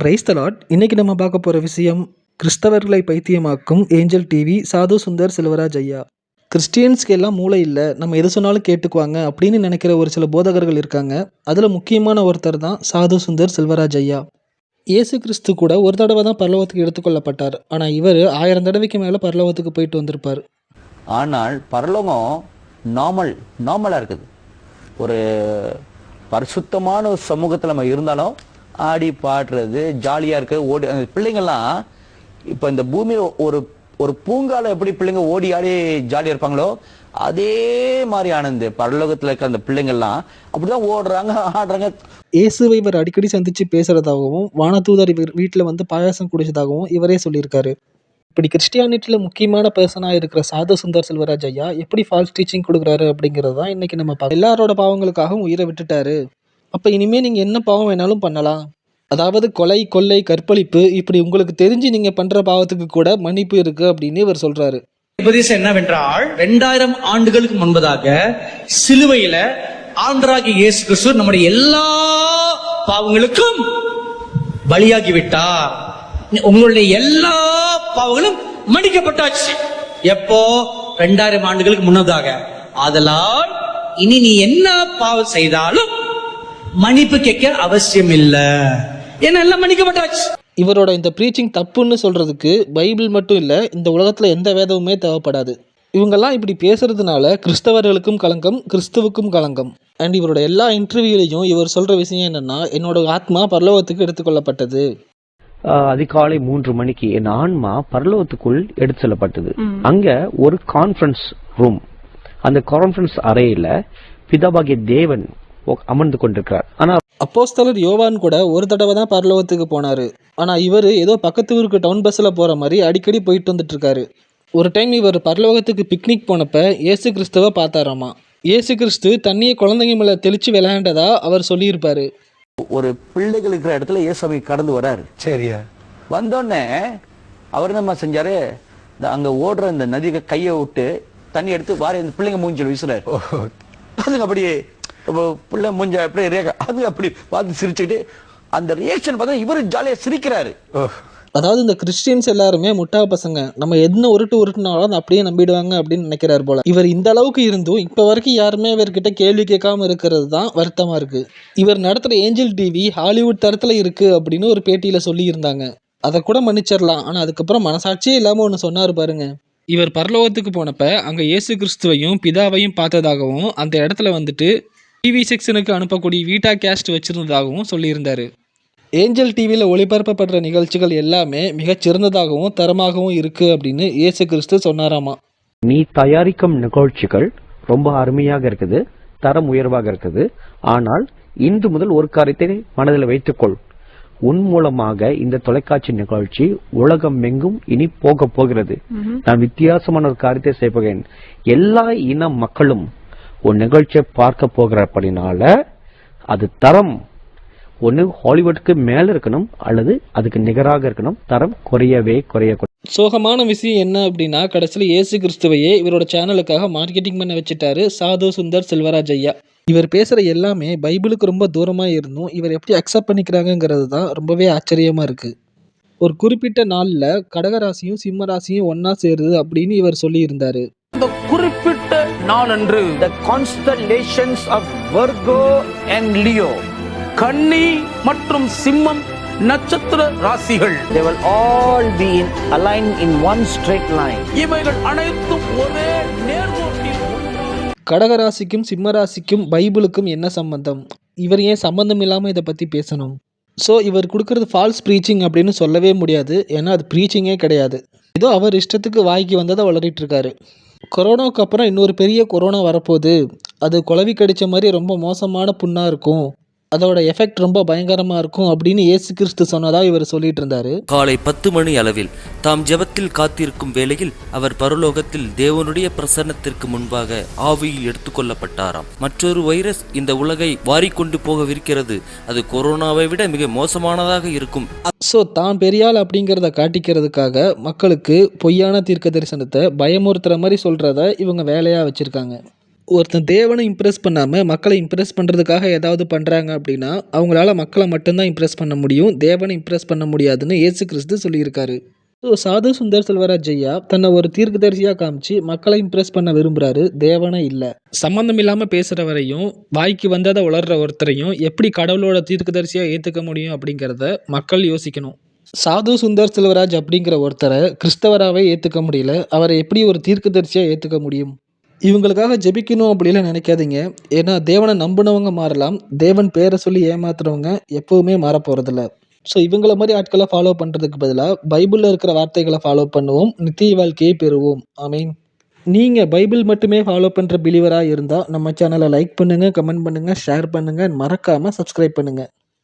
Price தலாட் இன்றைக்கி நம்ம பார்க்க போகிற விஷயம் கிறிஸ்தவர்களை பைத்தியமாக்கும் ஏஞ்சல் டிவி சாது சுந்தர் செல்வராஜ் ஐயா. கிறிஸ்டியன்ஸ்க்கு எல்லாம் மூளை இல்லை. நம்ம எது சொன்னாலும் கேட்டுக்குவாங்க அப்படின்னு நினைக்கிற ஒரு சில போதகர்கள் இருக்காங்க. அதில் முக்கியமான ஒருத்தர் தான் சாது சுந்தர் செல்வராஜ் ஐயா. இயேசு கிறிஸ்து கூட ஒரு தடவை தான் பரலோகத்துக்கு எடுத்துக்கொள்ளப்பட்டார் ஆனால் இவர் ஆயிரம் தடவைக்கு மேலே பரலோகத்துக்கு போயிட்டு வந்திருப்பார். ஆனால் பரலோகம் நார்மல் நார்மலாக இருக்குது. ஒரு பரிசுத்தமான ஒரு சமூகத்தில் நம்ம இருந்தாலும் ஆடி பாடுறது ஜாலியாக இருக்க ஓடி அந்த பிள்ளைங்கள்லாம் இப்போ இந்த பூமி ஒரு ஒரு பூங்கால எப்படி பிள்ளைங்க ஓடி ஆடி ஜாலியாக இருப்பாங்களோ அதே மாதிரி ஆனந்து பரலோகத்தில் இருக்கிற அந்த பிள்ளைங்கள்லாம் அப்படிதான் ஓடுறாங்க ஆடுறாங்க. இயேசுவை இவர் அடிக்கடி சந்தித்து பேசுகிறதாகவும் வானதூதர் இவர் வீட்டில் வந்து பாயாசம் குடிச்சதாகவும் இவரே சொல்லியிருக்காரு. இப்படி கிறிஸ்டியானிட்டியில் முக்கியமான பர்சனாக இருக்கிற சாது சுந்தர் செல்வராஜ் ஐயா எப்படி ஃபால்ஸ் டீச்சிங் கொடுக்குறாரு அப்படிங்கிறது தான் இன்றைக்கி நம்ம எல்லாரோட பாவங்களுக்காகவும் உயிரை விட்டுட்டாரு. அப்போ இனிமேல் நீங்கள் என்ன பாவம் வேணாலும் பண்ணலாம். அதாவது கொலை கொள்ளை கற்பழிப்பு இப்படி உங்களுக்கு தெரிஞ்சு நீங்கள் பண்ணுற பாவத்துக்கு கூட மன்னிப்பு இருக்குது அப்படின்னு இவர் சொல்கிறாரு உபதேசம் என்னவென்றால் ரெண்டாயிரம் ஆண்டுகளுக்கு முன்பதாக சிலுவையில ஆண்டராகி இயேசு கிறிஸ்து நம்முடைய எல்லா பாவங்களுக்கும் பலியாகி விட்டார் உங்களுடைய எல்லா பாவங்களும் மன்னிக்கப்பட்டாச்சு. எப்போ? ரெண்டாயிரம் ஆண்டுகளுக்கு முன்னதாக. ஆதலால் இனி நீ என்ன பாவம் செய்தாலும் மன்னிப்பு கேட்க அவசியம் இல்ல ஏன்னா எல்லாம் மன்னிக்கப்பட்டாச்சு. இவரோட இந்த ப்ரீச்சிங் தப்புன்னு சொல்கிறதுக்கு பைபிள் மட்டும் இல்லை இந்த உலகத்தில் எந்த வேதமுமே தேவைப்படாது. இவங்கெல்லாம் இப்படி பேசுறதுனால கிறிஸ்தவர்களுக்கும் களங்கம் கிறிஸ்துவுக்கும் களங்கம். அண்ட் இவரோட எல்லா இன்டர்வியூலையும் இவர் சொல்கிற விஷயம் என்னென்னா என்னோட ஆத்மா பரலோகத்துக்கு எடுத்துக்கொள்ளப்பட்டது. அதிகாலை மூன்று மணிக்கு என் ஆன்மா பரலோகத்துக்குள் எடுத்து செல்லப்பட்டது அங்க ஒரு கான்ஃபரன்ஸ் ரூம் அந்த கான்ஃபரன்ஸ் அறையில பிதாபாகிய தேவன் அமர்ந்து கொண்டிருக்கிறார். ஆனா அப்போஸ்தலர் யோவான் கூட ஒரு தடவை தான் பரலோகத்துக்கு போனார். ஆனால் இவர் ஏதோ பக்கத்து ஊருக்கு டவுன் பஸ்ஸில் போகிற மாதிரி அடிக்கடி போயிட்டு வந்துட்டு இருக்காரு ஒரு டைம் இவர் பரலோகத்துக்கு பிக்னிக் போனப்ப இயேசு கிறிஸ்துவை பார்த்தாராமா? இயேசு கிறிஸ்து தண்ணியை குழந்தைங்க மேலே தெளித்து விளையாண்டதா அவர் சொல்லியிருப்பாரு. ஒரு பிள்ளைகள் இருக்கிற இடத்துல இயேசுவை கடந்து வராரு. சரியா. வந்தோடனே அவர் என்னம்மா செஞ்சாரு? இந்த அங்க ஓடுற இந்த நதிக்கு கையை விட்டு தண்ணி எடுத்து வாரி இந்த பிள்ளைங்க மூஞ்சில் வீசுறாரு. அதுங்க அப்படியே பிள்ளை மூஞ்ச அப்படியே ரேக அது அப்படி பார்த்து சிரிச்சுக்கிட்டு அந்த ரியாக்ஷன் பார்த்தா இவரு ஜாலியா சிரிக்கிறாரு. அதாவது இந்த கிறிஸ்டியன்ஸ் எல்லாருமே முட்டா பசங்க. நம்ம என்ன உருட்டு உருட்டுனாலும் அதை அப்படியே நம்பிடுவாங்க அப்படின்னு நினைக்கிறார் போல. இவர் இந்த அளவுக்கு இருந்தும் இப்போ வரைக்கும் யாருமே இவர்கிட்ட கேள்வி கேட்காம இருக்கிறது தான் வருத்தமா இருக்கு. இவர் நடத்துகிற ஏஞ்சல் டிவி ஹாலிவுட் தரத்தில் இருக்கு அப்படின்னு ஒரு பேட்டியில் சொல்லியிருந்தாங்க. அதை கூட மன்னிச்சிடலாம். ஆனால் அதுக்கப்புறம் மனசாட்சியே இல்லாமல் ஒன்று சொன்னார் பாருங்க. இவர் பரலோகத்துக்கு போனப்ப அங்கே இயேசு கிறிஸ்துவையும் பிதாவையும் பார்த்ததாகவும் அந்த இடத்துல வந்துட்டு டிவி செக்ஷனுக்கு அனுப்பக்கூடிய வீட்டா கேஸ்ட் வச்சிருந்ததாகவும் சொல்லியிருந்தாரு. ஏஞ்சல் டிவியில் ஒளிபரப்பப்படுற நிகழ்ச்சிகள் எல்லாமே மிகச் சிறந்ததாகவும் தரமாகவும் இருக்கு அப்படின்னு இயேசு கிறிஸ்து சொன்னாராமா. நீ தயாரிக்கும் நிகழ்ச்சிகள் ரொம்ப அருமையாக இருக்குது தரம் உயர்வாக இருக்குது. ஆனால் இன்று முதல் ஒரு காரியத்தை மனதில் வைத்துக்கொள். உன் மூலமாக இந்த தொலைக்காட்சி நிகழ்ச்சி உலகம் எங்கும் இனி போக போகிறது. நான் வித்தியாசமான ஒரு காரியத்தை செய்ய போகிறேன். எல்லா இன மக்களும் உன் நிகழ்ச்சியை பார்க்க போகிறபடினால அது தரம். ஒன்னு ஹாலிவுட்க்கு மேல இருக்கணும் அல்லது அதுக்கு நிகராக இருக்கணும். தரம் குறையவே குறைய சோகமான விஷயம் என்ன அப்படின்னா கடைசியில் இயேசு கிறிஸ்துவையே இவரோட சேனலுக்காக மார்க்கெட்டிங் பண்ண வச்சுட்டாரு சாது சுந்தர் செல்வராஜ் ஐயா இவர் பேசுகிற எல்லாமே பைபிளுக்கு ரொம்ப தூரமாக இருந்தும் இவர் எப்படி அக்செப்ட் பண்ணிக்கிறாங்கங்கிறது தான் ரொம்பவே ஆச்சரியமாக இருக்குது ஒரு குறிப்பிட்ட நாளில் கடகராசியும் சிம்ம ராசியும் ஒன்றா சேருது அப்படின்னு இவர் சொல்லியிருந்தாரு. இந்த குறிப்பிட்ட நாளன்று the constellations of Virgo and Leo. கன்னி மற்றும் சிம்மம் நட்சத்திர ராசிகள். They will all be in aligned in one straight line. இவைகள் அனைத்தும் ஒரே நேர்கோட்டில் கடகராசிக்கும் சிம்மராசிக்கும் பைபிளுக்கும் என்ன சம்பந்தம்? இவர் ஏன் சம்பந்தம் இல்லாமல் இதை பற்றி பேசணும்? ஸோ இவர் கொடுக்கறது ஃபால்ஸ் ப்ரீச்சிங் அப்படின்னு சொல்லவே முடியாது. ஏன்னா அது ப்ரீச்சிங்கே கிடையாது. ஏதோ அவர் இஷ்டத்துக்கு வாய்க்கு வந்ததை வளரிட்டு இருக்காரு. கொரோனாவுக்கு அப்புறம் இன்னொரு பெரிய கொரோனா வரப்போகுது. அது குளவி கடிச்ச மாதிரி ரொம்ப மோசமான புண்ணாக இருக்கும். அதோட எஃபெக்ட் ரொம்ப பயங்கரமாக இருக்கும் அப்படின்னு இயேசு கிறிஸ்து சொன்னதாக இவர் சொல்லிட்டு இருந்தாரு. காலை பத்து மணி அளவில் தாம் ஜெபத்தில் காத்திருக்கும் வேளையில் அவர் பரலோகத்தில் தேவனுடைய பிரசன்னத்திற்கு முன்பாக ஆவியில் எடுத்துக்கொள்ளப்பட்டாராம். மற்றொரு வைரஸ் இந்த உலகை வாரிக்கொண்டு போகவிருக்கிறது. அது கொரோனாவை விட மிக மோசமானதாக இருக்கும். ஸோ தான் பெரியாள் அப்படிங்கிறத காட்டிக்கிறதுக்காக மக்களுக்கு பொய்யான தீர்க்க தரிசனத்தை பயமுறுத்துகிற மாதிரி சொல்கிறத இவங்க வேலையாக வச்சுருக்காங்க. ஒருத்தன் தேவனை இம்ப்ரெஸ் பண்ணாமல் மக்களை இம்ப்ரெஸ் பண்ணுறதுக்காக ஏதாவது பண்ணுறாங்க அப்படின்னா அவங்களால மக்களை மட்டும்தான் இம்ப்ரெஸ் பண்ண முடியும் தேவனை இம்ப்ரெஸ் பண்ண முடியாதுன்னு ஏசு கிறிஸ்து சொல்லியிருக்காரு. ஸோ சாது சுந்தர் செல்வராஜ் ஐயா தன்னை ஒரு தீர்க்கதரிசியாக காமிச்சு மக்களை இம்ப்ரெஸ் பண்ண விரும்புகிறாரு தேவனை இல்லை. சம்மந்தம் இல்லாமல் பேசுகிற வரையும் வாய்க்கு வந்ததை உளர்ற ஒருத்தரையும் எப்படி கடவுளோட தீர்க்கதரிசியாக ஏற்றுக்க முடியும் அப்படிங்கிறத மக்கள் யோசிக்கணும். சாது சுந்தர் செல்வராஜ் அப்படிங்கிற ஒருத்தரை கிறிஸ்தவராகவே ஏற்றுக்க முடியல. அவரை எப்படி ஒரு தீர்க்கதரிசியாக ஏற்றுக்க முடியும்? இவங்களுக்காக ஜெபிக்கணும் அப்படிலாம் நினைக்காதீங்க. ஏன்னா தேவனை நம்பினவங்க மாறலாம். தேவன் பேரை சொல்லி ஏமாத்துறவங்க எப்போவுமே மாற போகிறதில்ல ஸோ இவங்கள மாதிரி ஆட்களை ஃபாலோ பண்ணுறதுக்கு பதிலாக பைபிளில் இருக்கிற வார்த்தைகளை ஃபாலோ பண்ணுவோம் நித்திய வாழ்க்கையை பெறுவோம். ஆமீன் நீங்கள் பைபிள் மட்டுமே ஃபாலோ பண்ணுற பிலீவராக இருந்தால் நம்ம சேனலை லைக் பண்ணுங்கள் கமெண்ட் பண்ணுங்கள் ஷேர் பண்ணுங்கள் மறக்காமல் சப்ஸ்கிரைப் பண்ணுங்கள்